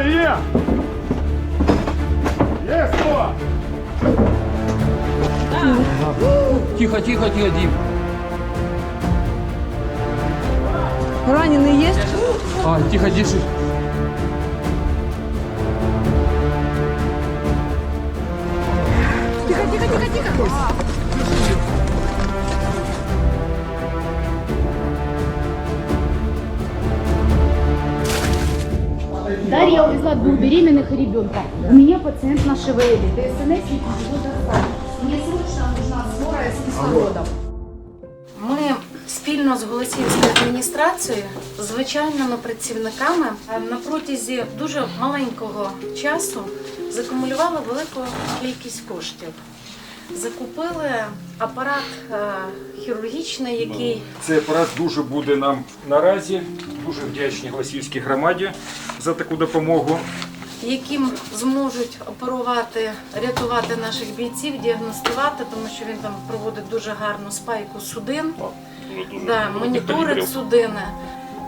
Сюди є! Є сто! Тихо, тихо, тихо, Дім. Раненый есть? А, тихо, тише. Тихо, тихо, тихо, тихо. Дарья увезла двух беременных и ребенка. У меня пациент на ШВЛ. ДСНС достать. Мне срочно нужна скорая с кислородом. Ми спільно з Голосіївською адміністрацією, звичайними працівниками е, на протязі дуже маленького часу закумулювали велику кількість коштів. Закупили апарат е, хірургічний, який Цей апарат дуже буде нам наразі. Дуже вдячні Голосіївській громаді за таку допомогу. яким зможуть оперувати, рятувати наших бійців, діагностувати, тому що він там проводить дуже гарну спайку судин, да, моніторить судини.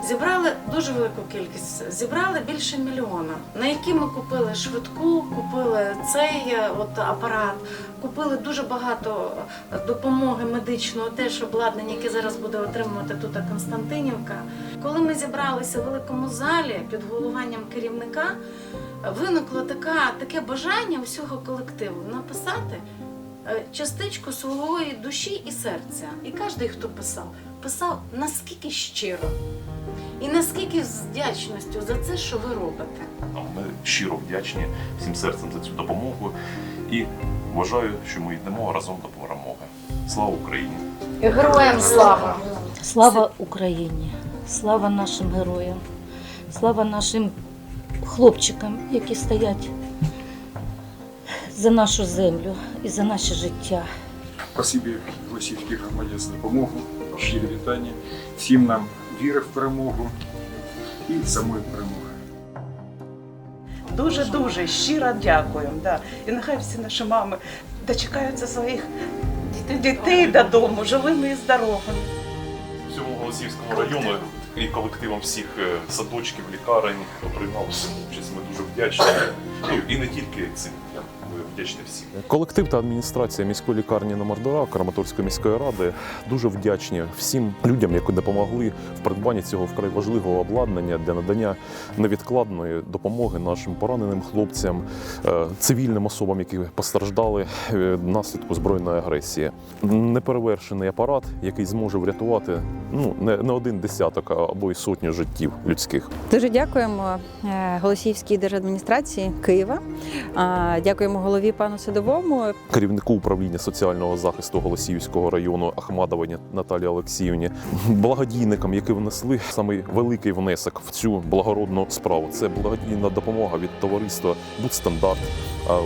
Зібрали дуже велику кількість, зібрали більше мільйона, на які ми купили швидку, купили цей е, от апарат, купили дуже багато е, допомоги медичного, теж обладнання, яке зараз буде отримувати тут Константинівка. Коли ми зібралися в великому залі під головуванням керівника, виникло така, таке бажання усього колективу написати е, частичку своєї душі і серця. І кожен, хто писав, писав наскільки щиро і наскільки з вдячністю за це, що ви робите. Ми щиро вдячні всім серцем за цю допомогу і вважаю, що ми йдемо разом до перемоги. Слава Україні! Героям слава! Слава Україні! Слава нашим героям! Слава нашим хлопчикам, які стоять за нашу землю і за наше життя. Спасибі Голосіївській громаді за допомогу. Щирі вітання. Всім нам віри в перемогу і самої перемоги. Дуже дуже щиро дякуємо. Да. І нехай всі наші мами дочекаються своїх дітей додому, живими і здоровими. Всьому Голосіївському району і колективам всіх е, садочків, лікарень, хто приймав участь, ми дуже вдячні. І не тільки цим, вдячні всім. Колектив та адміністрація міської лікарні номер 2 Краматорської міської ради дуже вдячні всім людям, які допомогли в придбанні цього вкрай важливого обладнання для надання невідкладної допомоги нашим пораненим хлопцям, е, цивільним особам, які постраждали від наслідку збройної агресії. Неперевершений апарат, який зможе врятувати ну не, не один десяток або й сотню життів людських. Дуже дякуємо е, Голосіївській держадміністрації Києва. Дякуємо голові пану Садовому. керівнику управління соціального захисту Голосіївського району Ахмадовині Наталії Олексіївні, благодійникам, які внесли самий великий внесок в цю благородну справу. Це благодійна допомога від товариства Будстандарт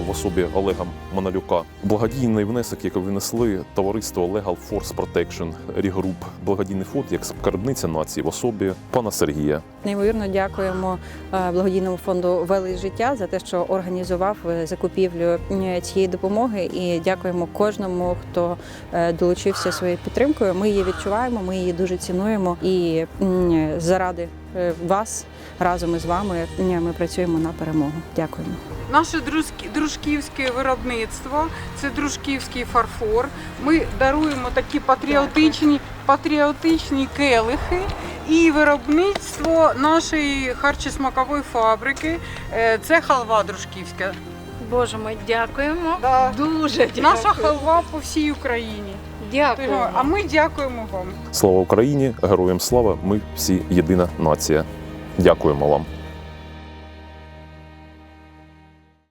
в особі Олега Маналюка. Благодійний внесок, який внесли товариство Legal Force Protection Рігруп, благодійний фонд як скарбниця нації в особі пана Сергія. Неймовірно дякуємо е, благодійному фонду Велич життя за те, що організував е, закупівлю е, цієї допомоги. І дякуємо кожному, хто е, долучився своєю підтримкою. Ми її відчуваємо, ми її дуже цінуємо. І заради е, вас разом із вами ми працюємо на перемогу. Дякуємо. Наше дружкі- дружківське виробництво, це дружківський фарфор. Ми даруємо такі патріотичні, патріотичні келихи і виробництво нашої харчосмакової фабрики. Е, Це халва дружківська. Боже мой, дякуємо. Да. Дуже дякую. Наша халва по всій Україні. Дякую. А ми дякуємо вам. Слава Україні! Героям слава! Ми всі єдина нація. Дякуємо вам.